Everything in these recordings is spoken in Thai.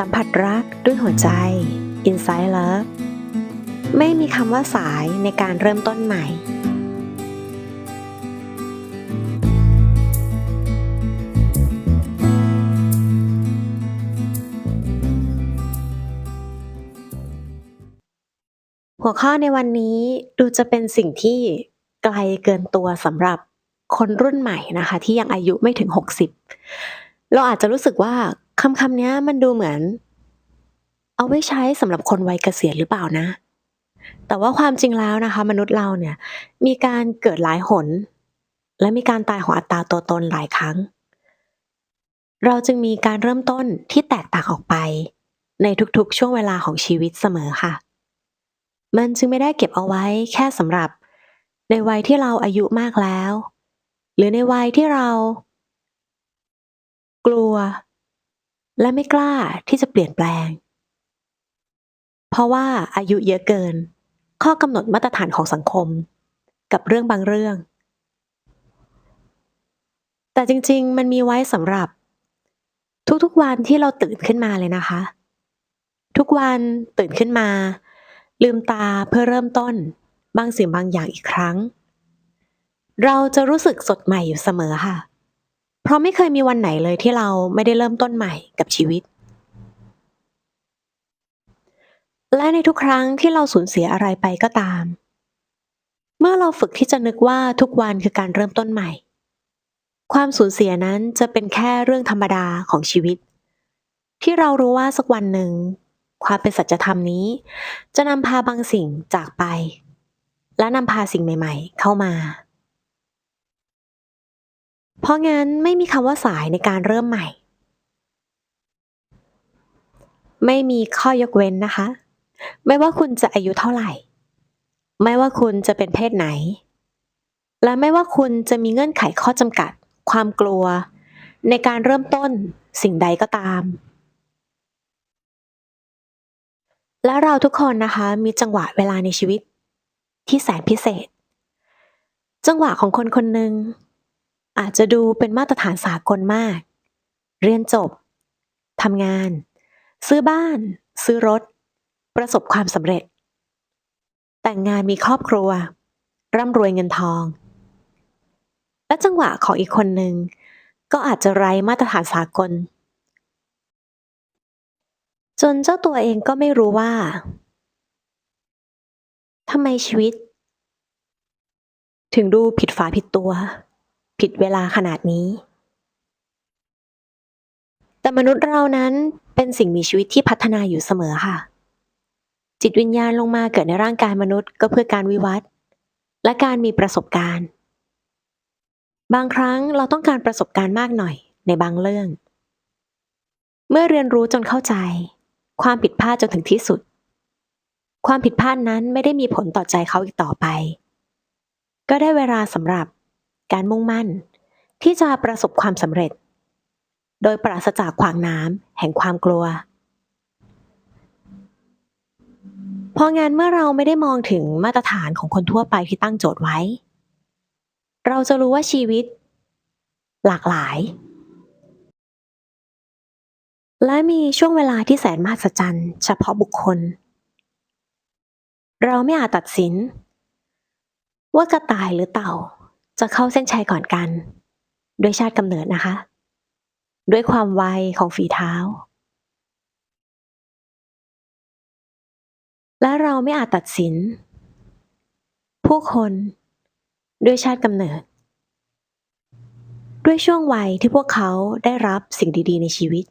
สัมผัสรักด้วยหัวใจ Inside Love ไม่มีคำว่าสายในการเริ่มต้นใหม่ หัวข้อในวันนี้ดูจะเป็นสิ่งที่ไกลเกินตัวสำหรับคนรุ่นใหม่นะคะ ที่ยังอายุไม่ถึง 60 เราอาจจะรู้สึกว่า คำคำนี้มันดูเหมือน เอาไว้ใช้สำหรับคนวัยเกษียณหรือเปล่านะ แต่ว่าความจริงแล้วนะคะ มนุษย์เราเนี่ย มีการเกิดหลายหน และมีการตายของอัตราตัวตนหลายครั้ง เราจึงมีการเริ่มต้นที่แตกต่างออกไป ในทุกๆ ช่วงเวลาของชีวิตเสมอค่ะ มันจึงไม่ได้เก็บเอาไว้แค่สำหรับ ในวัยที่เราอายุมากแล้ว หรือในวัยที่เรา กลัว และไม่กล้าที่จะเปลี่ยนแปลง เพราะว่าอายุเยอะเกิน ข้อกำหนดมาตรฐานของสังคม กับเรื่องบางเรื่อง แต่จริงๆ มันมีไว้สำหรับ ทุกๆวันที่เราตื่นขึ้นมาเลยนะคะ ทุกวันตื่นขึ้นมา ลืมตาเพื่อเริ่มต้น บางสิ่งบางอย่างอีกครั้ง เราจะรู้สึกสดใหม่อยู่เสมอค่ะ เพราะไม่เคยมีวันไหนเลยที่เราไม่ได้เริ่มต้นใหม่กับชีวิต และในทุกครั้งที่เราสูญเสียอะไรไปก็ตาม เมื่อเราฝึกที่จะนึกว่าทุกวันคือการเริ่มต้นใหม่ ความสูญเสียนั้นจะเป็นแค่เรื่องธรรมดาของชีวิต ที่เรารู้ว่าสักวันหนึ่ง ความเป็นสัจธรรมนี้ จะนำพาบางสิ่งจากไป และนำพาสิ่งใหม่ ๆ เข้ามา เพราะงั้นไม่มีคำว่าสายในการเริ่มใหม่ ไม่มีข้อยกเว้นนะคะ ไม่ว่าคุณจะอายุเท่าไหร่ ไม่ว่าคุณจะเป็นเพศไหน และไม่ว่าคุณจะมีเงื่อนไขข้อจำกัด ความกลัว ในการเริ่มต้นสิ่งใดก็ตามและเราทุกคนนะคะมีจังหวะเวลาในชีวิต ที่แสนพิเศษ จังหวะของคนคนหนึ่ง อาจจะดูเป็นมาตรฐานสากลมาก เรียนจบทำงาน ซื้อบ้าน ซื้อรถ ประสบความสำเร็จ แต่งงานมีครอบครัว ร่ำรวยเงินทอง และจังหวะของอีกคนหนึ่งก็อาจจะไร้มาตรฐานสากล จนเจ้าตัวเองก็ไม่รู้ว่าทำไมชีวิต ถึงดูผิดฝาผิดตัว ผิดเวลาขนาดนี้ แต่มนุษย์เรานั้นเป็นสิ่งมีชีวิตที่พัฒนาอยู่เสมอค่ะ จิตวิญญาณลงมาเกิดในร่างกายมนุษย์ก็เพื่อการวิวัฒน์และการมีประสบการณ์ บางครั้งเราต้องการประสบการณ์มากหน่อยในบางเรื่อง เมื่อเรียนรู้จนเข้าใจ ความผิดพลาดจนถึงที่สุด ความผิดพลาดนั้นไม่ได้มีผลต่อใจเขาอีกต่อไป ก็ได้เวลาสำหรับ การมุ่งมั่น ที่จะประสบความสำเร็จ โดยปราศจากขวางน้ำแห่งความกลัวพราะงั้นเมื่อเราไม่ได้มองถึงมาตรฐานของคนทั่วไปที่ตั้งโจทย์ไว้ เราจะรู้ว่าชีวิต หลากหลาย และมีช่วงเวลาที่แสนมหัศจรรย์เฉพาะบุคคล เราไม่อาจตัดสิน ว่ากระต่ายหรือเต่า จะเข้าเส้นชัยก่อนกัน ด้วยชาติกำเนิดนะคะ ด้วยความไวของฝีเท้า และเราไม่อาจตัดสิน ผู้คนด้วยชาติกำเนิด ด้วยช่วงวัยที่พวกเขาได้รับสิ่งดีๆ ในชีวิต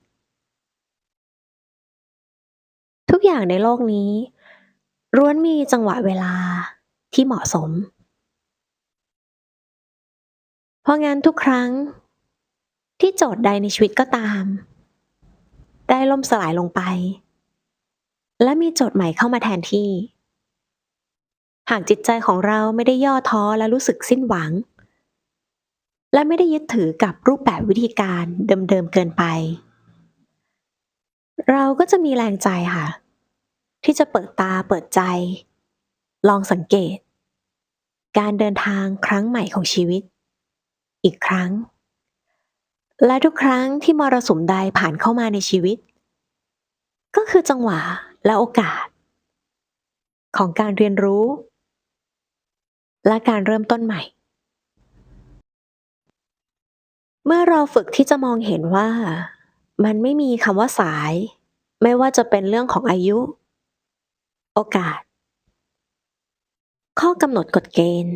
ทุกอย่างในโลกนี้ล้วนมีจังหวะเวลาที่เหมาะสม เพราะงั้นทุกครั้ง ที่โจทย์ใดในชีวิตก็ตาม ได้ล่มสลายลงไป และมีโจทย์ใหม่เข้ามาแทนที่ หากจิตใจของเราไม่ได้ย่อท้อและรู้สึกสิ้นหวัง และไม่ได้ยึดถือกับรูปแบบวิธีการเดิมๆเกินไป เราก็จะมีแรงใจค่ะ ที่จะเปิดตาเปิดใจ ลองสังเกต การเดินทางครั้งใหม่ของชีวิต อีกครั้ง และทุกครั้งที่มรสุมใดผ่านเข้ามาในชีวิต ก็คือจังหวะและโอกาส ของการเรียนรู้ และการเริ่มต้นใหม่ เมื่อเราฝึกที่จะมองเห็นว่า มันไม่มีคำว่าสาย ไม่ว่าจะเป็นเรื่องของอายุ โอกาส ข้อกำหนดกฎเกณฑ์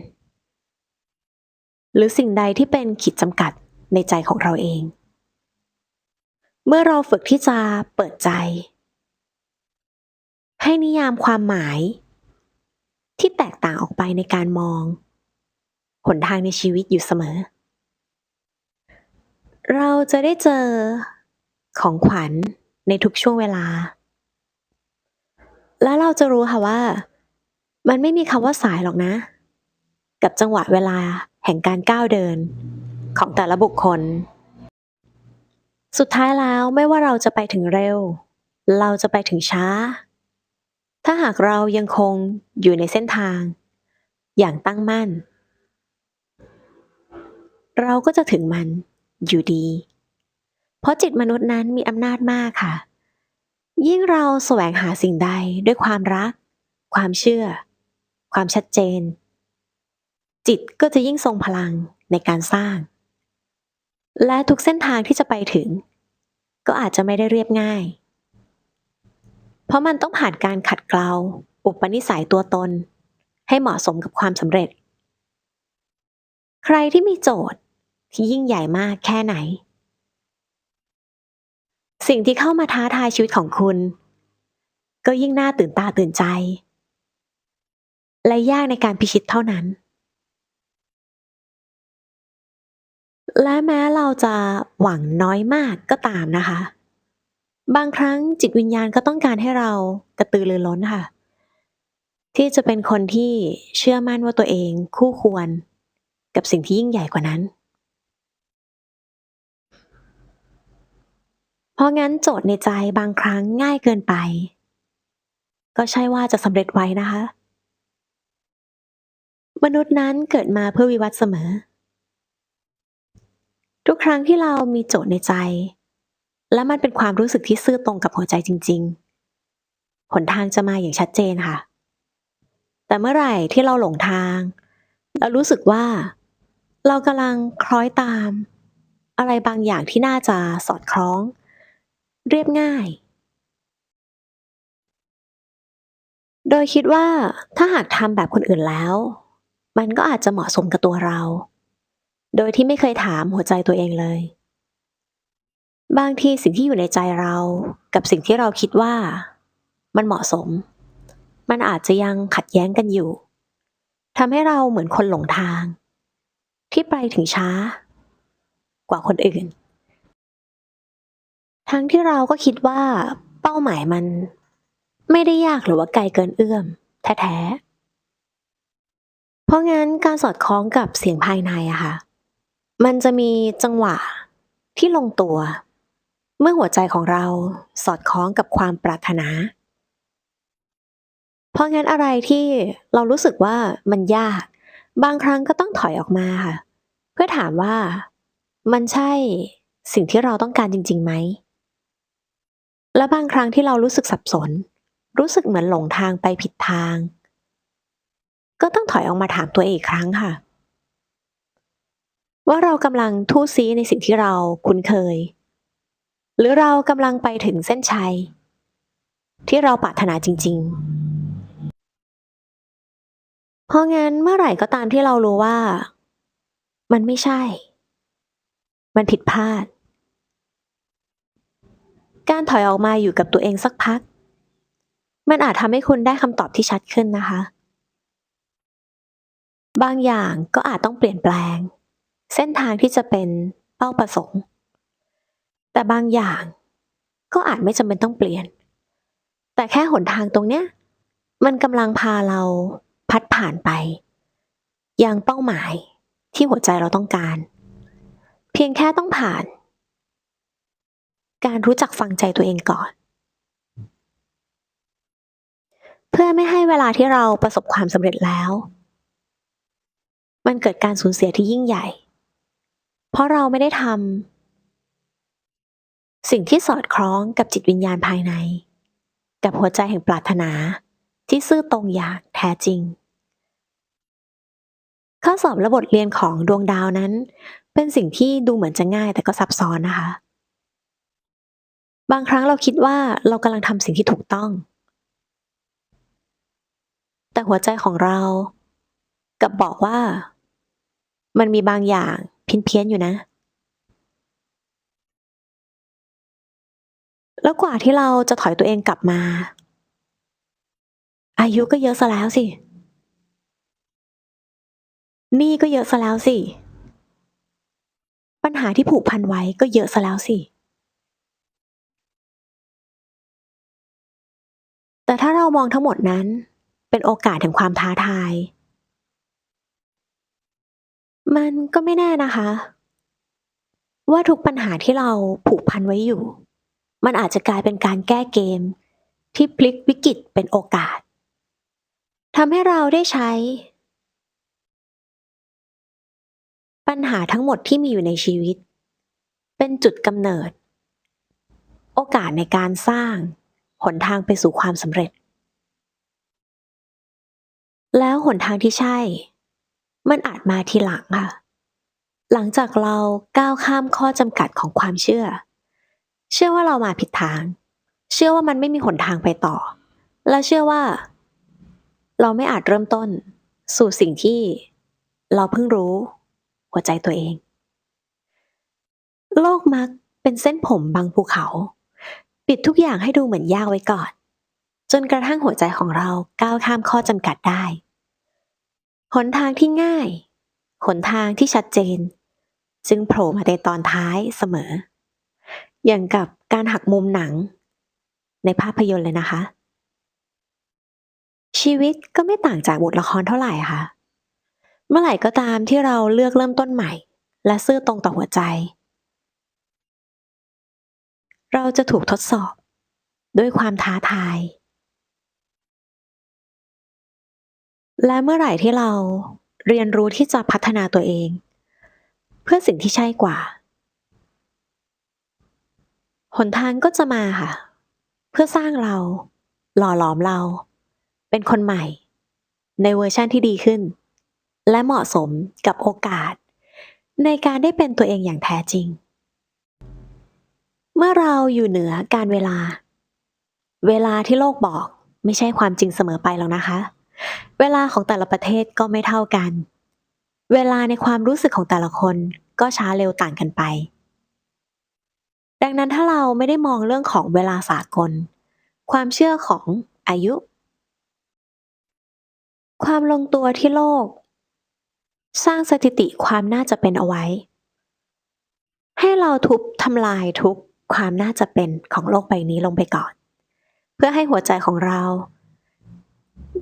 หรือสิ่งใดที่เป็นขีดจำกัดในใจของเราเอง เมื่อเราฝึกที่จะเปิดใจ ให้นิยามความหมาย ที่แตกต่างออกไปในการมอง หนทางในชีวิตอยู่เสมอ เราจะได้เจอของขวัญในทุกช่วงเวลา และเราจะรู้ค่ะว่า มันไม่มีคำว่าสายหรอกนะ กับจังหวะเวลา แห่งการก้าวเดิน ของแต่ละบุคคล สุดท้ายแล้วไม่ว่าเราจะไปถึงเร็ว เราจะไปถึงช้า ถ้าหากเรายังคงอยู่ในเส้นทาง อย่างตั้งมั่น เราก็จะถึงมันอยู่ดี เพราะจิตมนุษย์นั้นมีอำนาจมากค่ะ ยิ่งเราแสวงหาสิ่งใดด้วยความรัก ความเชื่อ ความชัดเจน จิตก็จะยิ่งทรงพลังในการสร้าง และทุกเส้นทางที่จะไปถึง ก็อาจจะไม่ได้เรียบง่าย เพราะมันต้องผ่านการขัดเกลา อุปนิสัยตัวตน ให้เหมาะสมกับความสำเร็จ ใครที่มีโจทย์ที่ยิ่งใหญ่มากแค่ไหน สิ่งที่เข้ามาท้าทายชีวิตของคุณ ก็ยิ่งน่าตื่นตาตื่นใจ และยากในการพิชิตเท่านั้น และแม้เราจะหวังน้อยมากก็ตามนะคะ บางครั้งจิตวิญญาณก็ต้องการให้เรากระตือรือร้นค่ะ ที่จะเป็นคนที่เชื่อมั่นว่าตัวเองคู่ควร กับสิ่งที่ยิ่งใหญ่กว่านั้น เพราะงั้นโจทย์ในใจบางครั้งง่ายเกินไป ก็ใช่ว่าจะสำเร็จไว้นะคะ มนุษย์นั้นเกิดมาเพื่อวิวัฒน์เสมอ ทุกครั้งที่เรามีโจทย์ในใจ และมันเป็นความรู้สึกที่ซื่อตรงกับหัวใจจริง ๆ หนทางจะมาอย่างชัดเจนค่ะ แต่เมื่อไหร่ที่เราหลงทางแล้วรู้สึกว่า เรากำลังคล้อยตาม อะไรบางอย่างที่น่าจะสอดคล้อง เรียบง่าย โดยคิดว่าถ้าหากทำแบบคนอื่นแล้ว มันก็อาจจะเหมาะสมกับตัวเรา โดยที่ไม่เคยถามหัวใจตัวเองเลย บางทีสิ่งที่อยู่ในใจเรากับสิ่งที่เราคิดว่า มันเหมาะสม มันอาจจะยังขัดแย้งกันอยู่ทำให้เราเหมือนคนหลงทาง ที่ไปถึงช้า กว่าคนอื่น ทั้งที่เราก็คิดว่าเป้าหมายมัน ไม่ได้ยากหรือว่าไกลเกินเอื้อม แท้ๆ เพราะงั้นการสอดคล้องกับเสียงภายในอะค่ะ มันจะมีจังหวะที่ลงตัว เมื่อหัวใจของเราสอดคล้องกับความปรารถนา เพราะงั้นอะไรที่เรารู้สึกว่ามันยาก บางครั้งก็ต้องถอยออกมาค่ะ เพื่อถามว่ามันใช่สิ่งที่เราต้องการจริงๆไหม และบางครั้งที่เรารู้สึกสับสน รู้สึกเหมือนหลงทางไปผิดทาง ก็ต้องถอยออกมาถามตัวเองอีกครั้งค่ะ ว่าเรากำลังทู่ซีในสิ่งที่เราคุ้นเคย หรือเรากำลังไปถึงเส้นชัย ที่เราปรารถนาจริง ๆ เพราะงั้นเมื่อไหร่ก็ตามที่เรารู้ว่า มันไม่ใช่ มันผิดพลาด การถอยออกมาอยู่กับตัวเองสักพัก มันอาจทำให้คุณได้คำตอบที่ชัดขึ้นนะคะ บางอย่างก็อาจต้องเปลี่ยนแปลง เส้นทางที่จะเป็นเป้าประสงค์ แต่บางอย่างก็อาจไม่จำเป็นต้องเปลี่ยน แต่แค่หนทางตรงเนี้ย มันกำลังพาเราพัดผ่านไป ยังเป้าหมายที่หัวใจเราต้องการ เพียงแค่ต้องผ่าน การรู้จักฟังใจตัวเองก่อน เพื่อไม่ให้เวลาที่เราประสบความสำเร็จแล้ว มันเกิดการสูญเสียที่ยิ่งใหญ่ เพราะเราไม่ได้ทำสิ่งที่สอดคล้องกับจิตวิญญาณภายใน กับหัวใจแห่งปรารถนาที่ซื่อตรงอย่างแท้จริง ข้อสอบและบทเรียนของดวงดาวนั้น เป็นสิ่งที่ดูเหมือนจะง่ายแต่ก็ซับซ้อนนะคะ บางครั้งเราคิดว่าเรากำลังทำสิ่งที่ถูกต้อง แต่หัวใจของเรากับบอกว่ามันมีบางอย่าง เพี้ยนๆอยู่นะ แล้วกว่าที่เราจะถอยตัวเองกลับมา อายุก็เยอะซะแล้วสิหนี่ก็เยอะซะแล้วสิ ปัญหาที่ผูกพันไว้ก็เยอะซะแล้วสิ แต่ถ้าเรามองทั้งหมดนั้น เป็นโอกาสแห่งความท้าทาย มันก็ไม่แน่นะคะ ว่าทุกปัญหาที่เราผูกพันไว้อยู่ มันอาจจะกลายเป็นการแก้เกม ที่พลิกวิกฤตเป็นโอกาสทำให้เราได้ใช้ ปัญหาทั้งหมดที่มีอยู่ในชีวิต เป็นจุดกำเนิด โอกาสในการสร้างหนทางไปสู่ความสำเร็จ แล้วหนทางที่ใช่ มันอาจมาทีหลังค่ะ หลังจากเราก้าวข้ามข้อจำกัดของความเชื่อ เชื่อว่าเรามาผิดทาง เชื่อว่ามันไม่มีหนทางไปต่อ และเชื่อว่า เราไม่อาจเริ่มต้น สู่สิ่งที่เราเพิ่งรู้ หัวใจตัวเอง โลกมักเป็นเส้นผมบางภูเขา ปิดทุกอย่างให้ดูเหมือนยากไว้ก่อน จนกระทั่งหัวใจของเราก้าวข้ามข้อจำกัดได้ หนทางที่ง่าย หนทางที่ชัดเจน จึงโผล่มาในตอนท้ายเสมอ อย่างกับการหักมุมหนัง ในภาพยนตร์เลยนะคะ ชีวิตก็ไม่ต่างจากบทละครเท่าไหร่ค่ะ เมื่อไหร่ก็ตามที่เราเลือกเริ่มต้นใหม่ และซื่อตรงต่อหัวใจ เราจะถูกทดสอบ ด้วยความท้าทาย และเมื่อไหร่ที่เราเรียนรู้ที่จะพัฒนาตัวเอง เพื่อสิ่งที่ใช่กว่า หนทางก็จะมาค่ะ เพื่อสร้างเรา หล่อหลอมเรา เป็นคนใหม่ ในเวอร์ชั่นที่ดีขึ้น และเหมาะสมกับโอกาส ในการได้เป็นตัวเองอย่างแท้จริง เมื่อเราอยู่เหนือการเวลา เวลาที่โลกบอกไม่ใช่ความจริงเสมอไปแล้วนะคะ เวลาของแต่ละประเทศก็ไม่เท่ากัน เวลาในความรู้สึกของแต่ละคนก็ช้าเร็วต่างกันไป ดังนั้นถ้าเราไม่ได้มองเรื่องของเวลาสากล ความเชื่อของอายุ ความลงตัวที่โลก สร้างสถิติความน่าจะเป็นเอาไว้ ให้เราทุบทำลายทุกความน่าจะเป็นของโลกใบนี้ลงไปก่อน เพื่อให้หัวใจของเรา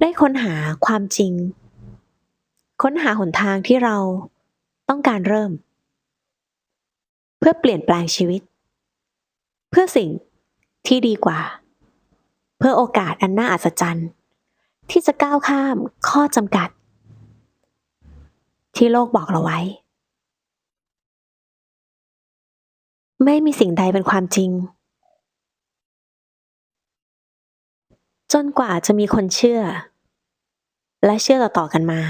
ได้ค้นหาความจริง ค้นหาหนทางที่เราต้องการเริ่ม เพื่อเปลี่ยนแปลงชีวิต เพื่อสิ่งที่ดีกว่า เพื่อโอกาสอันน่าอัศจรรย์ที่จะก้าวข้ามข้อจำกัด ที่โลกบอกเราไว้ ไม่มีสิ่งใดเป็นความจริง จนกว่าจะมีคนเชื่อ และเชื่อต่อๆกันมา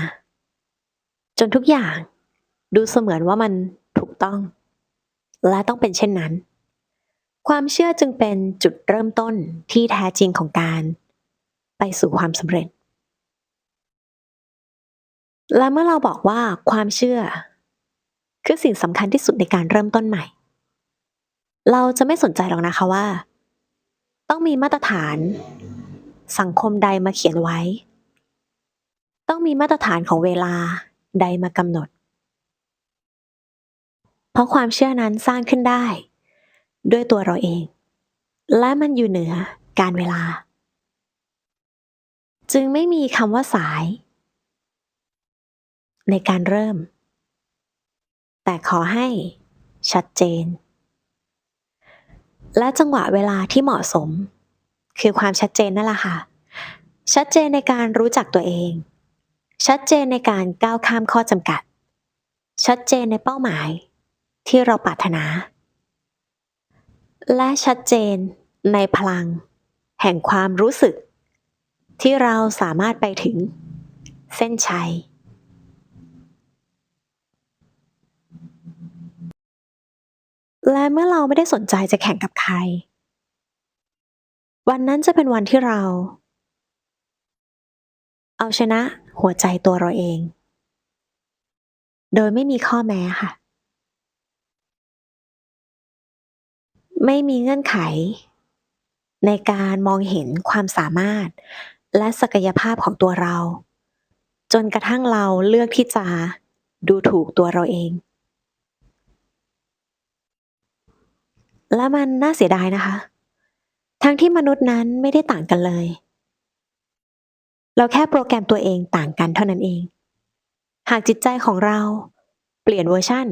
จนทุกอย่างดูเสมือนว่ามันถูกต้อง และต้องเป็นเช่นนั้น ความเชื่อจึงเป็นจุดเริ่มต้นที่แท้จริงของการ ไปสู่ความสำเร็จ และเมื่อเราบอกว่าความเชื่อ คือสิ่งสำคัญที่สุดในการเริ่มต้นใหม่ เราจะไม่สนใจหรอกนะคะว่า ต้องมีมาตรฐาน สังคมใดมาเขียนไว้ ต้องมีมาตรฐานของเวลาใดมากำหนด เพราะความเชื่อนั้นสร้างขึ้นได้ ด้วยตัวเราเอง และมันอยู่เหนือการเวลา จึงไม่มีคำว่าสาย ในการเริ่ม แต่ขอให้ชัดเจน และจังหวะเวลาที่เหมาะสม คือความชัดเจนนั่นแหละค่ะ ชัดเจนในการรู้จักตัวเอง ชัดเจนในการก้าวข้ามข้อจำกัด ชัดเจนในเป้าหมาย ที่เราปรารถนา และชัดเจนในพลัง แห่งความรู้สึก ที่เราสามารถไปถึง เส้นชัยและเมื่อเราไม่ได้สนใจจะแข่งกับใคร วันนั้นจะเป็นวันที่เรา เอาชนะหัวใจตัวเราเอง โดยไม่มีข้อแม้ค่ะ ไม่มีเงื่อนไข ในการมองเห็นความสามารถ และศักยภาพของตัวเรา จนกระทั่งเราเลือกที่จะดูถูกตัวเราเอง และมันน่าเสียดายนะคะ ทั้งที่มนุษย์นั้นไม่ได้ต่างกันเลย เราแค่โปรแกรมตัวเองต่างกันเท่านั้นเอง หากจิตใจของเราเปลี่ยนเวอร์ชัน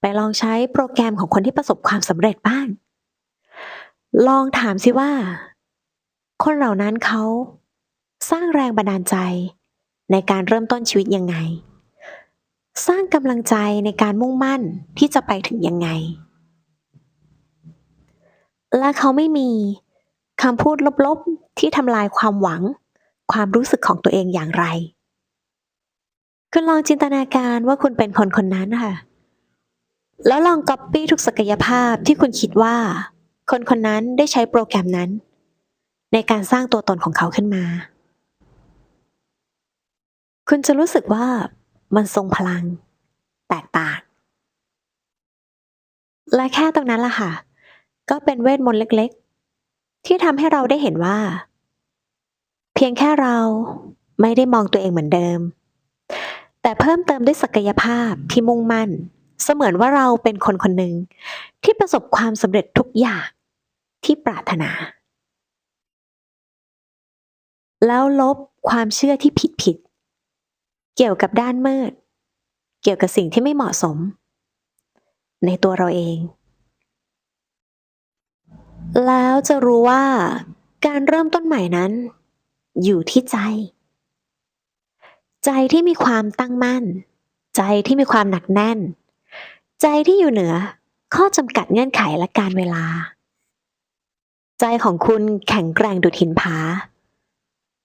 ไปลองใช้โปรแกรมของคนที่ประสบความสำเร็จบ้าง ลองถามสิว่า คนเหล่านั้นเขาสร้างแรงบันดาลใจในการเริ่มต้นชีวิตยังไง สร้างกำลังใจในการมุ่งมั่นที่จะไปถึงยังไง และเขาไม่มีคำพูดลบๆ ที่ทำลายความหวัง ความรู้สึกของตัวเองอย่างไร คุณลองจินตนาการว่าคุณเป็นคนคนนั้นค่ะ แล้วลองก๊อปปี้ทุกศักยภาพที่คุณคิดว่า คนคนนั้นได้ใช้โปรแกรมนั้น ในการสร้างตัวตนของเขาขึ้นมา คุณจะรู้สึกว่ามันทรงพลัง แตกต่าง และแค่ตรงนั้นล่ะค่ะ ก็เป็นเวทมนต์เล็กๆ ที่ทำให้เราได้เห็นว่า เพียงแค่เราไม่ได้มองตัวเองเหมือนเดิม แต่เพิ่มเติมด้วยศักยภาพที่มุ่งมั่น เสมือนว่าเราเป็นคนคนหนึ่งที่ประสบความสำเร็จทุกอย่างที่ปรารถนา แล้วลบความเชื่อที่ผิดผิดๆเกี่ยวกับด้านมืด เกี่ยวกับสิ่งที่ไม่เหมาะสม ในตัวเราเอง แล้วจะรู้ว่าการเริ่มต้นใหม่นั้น อยู่ที่ใจ ใจที่มีความตั้งมั่น ใจที่มีความหนักแน่น ใจที่อยู่เหนือ ข้อจำกัดเงื่อนไขและการเวลา ใจของคุณแข็งแกร่งดุดหินผา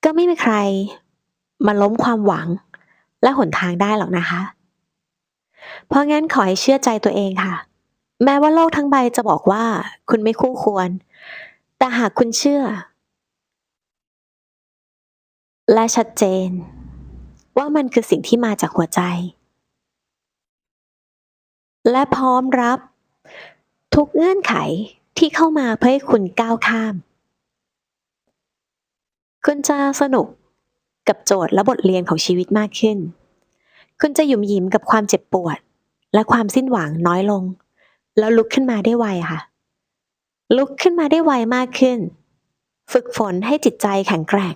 ก็ไม่มีใคร มาล้มความหวังและหนทางได้หรอกนะคะ เพราะงั้นขอให้เชื่อใจตัวเองค่ะ แม้ว่าโลกทั้งใบจะบอกว่า คุณไม่คู่ควร แต่หากคุณเชื่อ และชัดเจน ว่ามันคือสิ่งที่มาจากหัวใจ และพร้อมรับ ทุกเงื่อนไขที่เข้ามาเพื่อให้คุณก้าวข้าม คุณจะสนุกกับโจทย์และบทเรียนของชีวิตมากขึ้น คุณจะหยุมหยิมกับความเจ็บปวด และความสิ้นหวังน้อยลง แล้วลุกขึ้นมาได้ไวค่ะ ลุกขึ้นมาได้ไวมากขึ้น ฝึกฝนให้จิตใจแข็งแกร่ง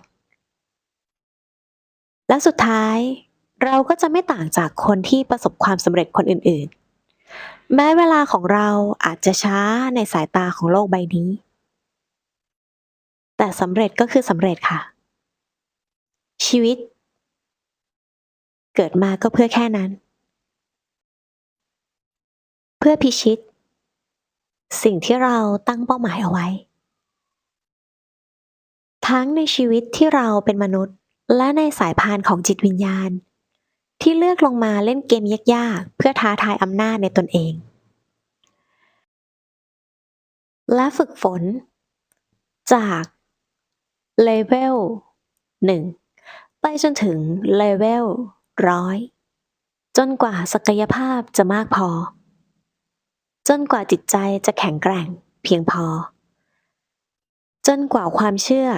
และสุดท้ายเราก็จะไม่ต่างจากคนที่ประสบความสำเร็จคนอื่น ๆ แม้เวลาของเราอาจจะช้าในสายตาของโลกใบนี้ แต่สำเร็จก็คือสำเร็จค่ะ ชีวิต เกิดมาก็เพื่อแค่นั้น พื่อพิชิต สิ่งที่เราตั้งเป้าหมายเอาไว้ ทั้งในชีวิตที่เราเป็นมนุษย์ และในสายพานของจิตวิญญาณ ที่เลือกลงมาเล่นเกมยากๆ เพื่อท้าทายอำนาจในตนเอง และฝึกฝน จากเลเวลหนึ่งไปจนถึงเลเวลร้อยจนกว่าศักยภาพจะมากพอ จนกว่าจิตใจจะแข็งแกร่งเพียงพอ จนกว่าความเชื่อ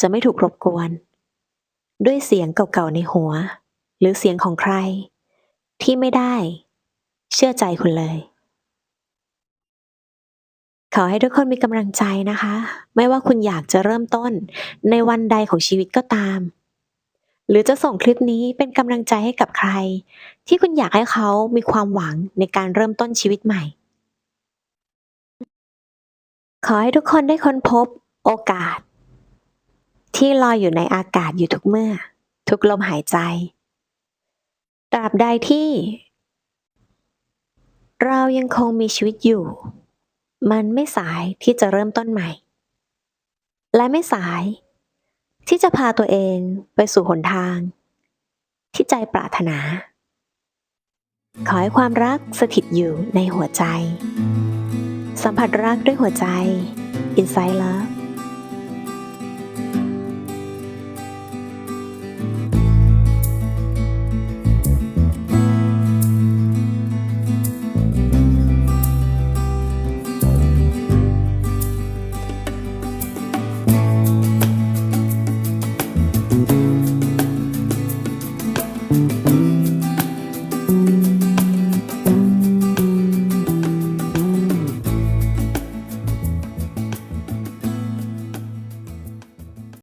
จะไม่ถูกรบกวน ด้วยเสียงเก่าๆในหัว หรือเสียงของใคร ที่ไม่ได้ เชื่อใจคุณเลย ขอให้ทุกคนมีกำลังใจนะคะ ไม่ว่าคุณอยากจะเริ่มต้นในวันใดของชีวิตก็ตาม หรือจะส่งคลิปนี้เป็นกำลังใจให้กับใคร ที่คุณอยากให้เขามีความหวังในการเริ่มต้นชีวิตใหม่ ขอให้ทุกคนได้ค้นพบโอกาส ที่ลอยอยู่ในอากาศอยู่ทุกเมื่อ ทุกลมหายใจ ตราบใดที่ เรายังคงมีชีวิตอยู่ มันไม่สายที่จะเริ่มต้นใหม่ และไม่สาย ที่จะพาตัวเองไปสู่หนทาง ที่ใจปรารถนา ขอให้ความรักสถิตอยู่ในหัวใจ สัมผัสรักด้วยหัวใจ Inside Love